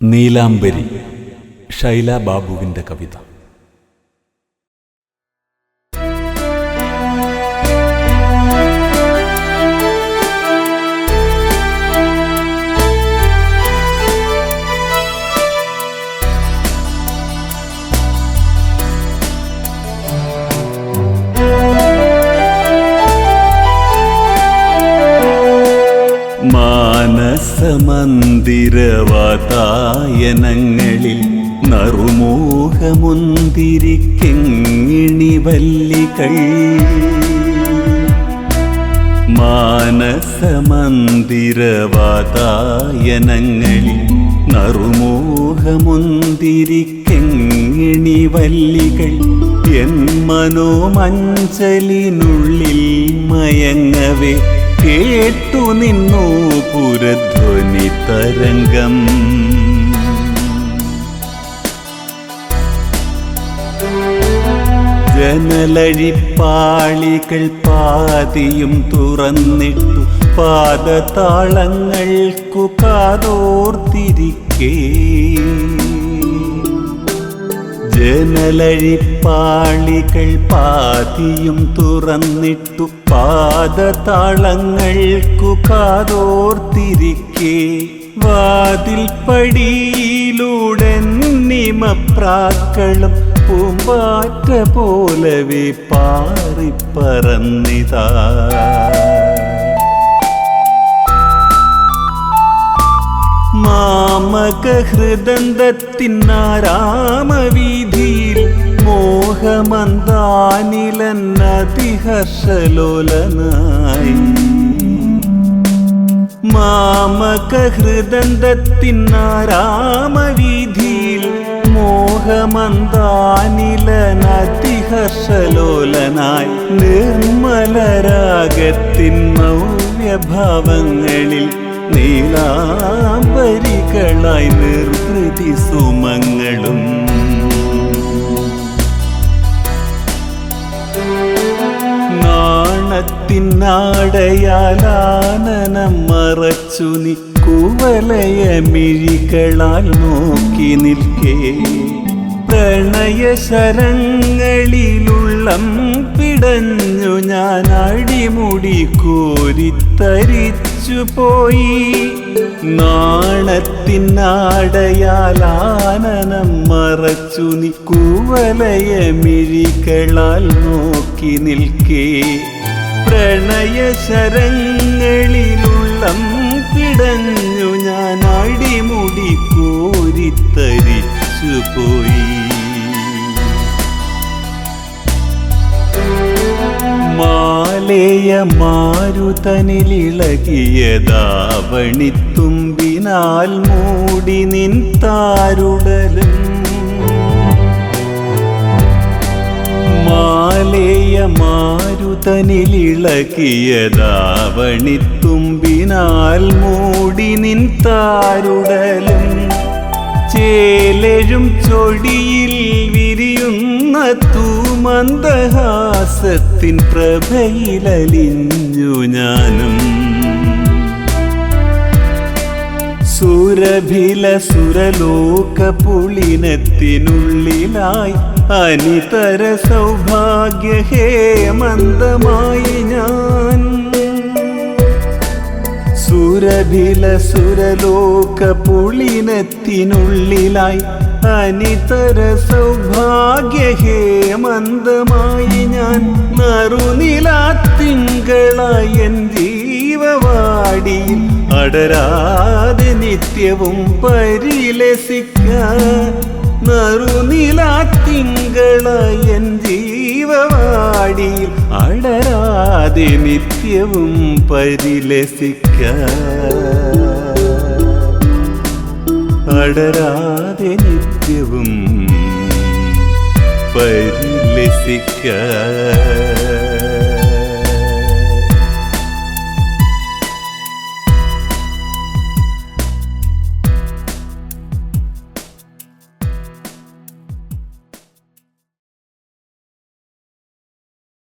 നീലാംബരി ഷൈല ബാബുവിന്റെ കവിത. മാനസമന്ദിരവാതായനങ്ങളിൽ നറുമോഹമുന്തിരിക്കെങ്ങിണിവല്ലികൾ. മാനസമന്ദിരവാതായനങ്ങളിൽ നറുമോഹമുന്തിരിക്കെങ്ങിണി വല്ലികൾ എൻ മനോമഞ്ചലിനുള്ളിൽ മയങ്ങവേ കേട്ടു നിന്നു പുരധ്വനി തരംഗം. ജനലഴിപ്പാളികൾ പാതിയും തുറന്നിട്ടു പാദതാളങ്ങൾക്കു കാതോർത്തിരിക്കേ. ജനലഴിപ്പാളികൾ പാതിയും തുറന്നിട്ടു പാദതാളങ്ങൾക്കു കാതോർത്തിരിക്കേ. വാതിൽ പടിയിലൂടെ നിമപ്രാക്കളും പൂമ്പാറ്റ പോലവേ പാറിപ്പറന്നിതാ. മാമക ഹൃദന്തത്തിനാരാമവീതിയിൽ മോഹമന്താനിലന്നതിഹർഷലോലനായി മാമക ഹൃദന്തത്തിനാരാമവീതിയിൽ മോഹമന്താനിലനതിഹർഷലോലനായി നിർമ്മലരാഗത്തിൻ നവ്യഭാവങ്ങളിൽ നീലാംബരികളായി നിർവൃതി സുമങ്ങളും. നാണത്തിനാടയാലാനനം മറച്ചു നീ കുവലയ മിഴികളാൽ നോക്കി നിൽക്കേ. പ്രണയ ശരങ്ങളിലുള്ളം പിടഞ്ഞു ഞാൻ അടിമുടി കോരിത്തരിച്ചു പോയി നാണത്തിനാടയാലാനനം മറച്ചു നീ മിഴികളാൽ നോക്കി നിൽക്കേ. പ്രണയ ശരങ്ങളിലുള്ളം പിടഞ്ഞു ഞാൻ അടിമുടി കോരിത്തരിച്ചു മാലേയ മാരുതനിലിളകിയതാവണിത്തുമ്പിനാൽ മൂടി നിൻ താരുടലും. മാലേയ മാരുതനിലിളകിയതാവണിത്തുമ്പിനാൽ മൂടി നിൻ താരുടലും. ചേലഴും ചൊടിയിൽ വിരിയുന്ന തൂമന്ദഹാസത്തിൻ പ്രഭയിലലിഞ്ഞു ഞാനും. സുരഭില സുരലോക പുളിനത്തിനുള്ളിലായി അനിതര സൗഭാഗ്യ ഞാൻ. സുരഭില സുരലോക പുളിനത്തിനുള്ളിലായി അനിതര സൗഭാഗ്യ ഹേമന്തമായി ഞാൻ നറുനിലാത്തിങ്കളായ ജീവവാടി അടരാതെ നിത്യവും പരിലസിക്കാൻ നറുനിലാത്തിങ്കളായ ജീവവാടി അടരാതെ നിത്യവും പരിലസിക്കാൻ അടരാതെ നിത്യവും പരിലസിക്കാൻ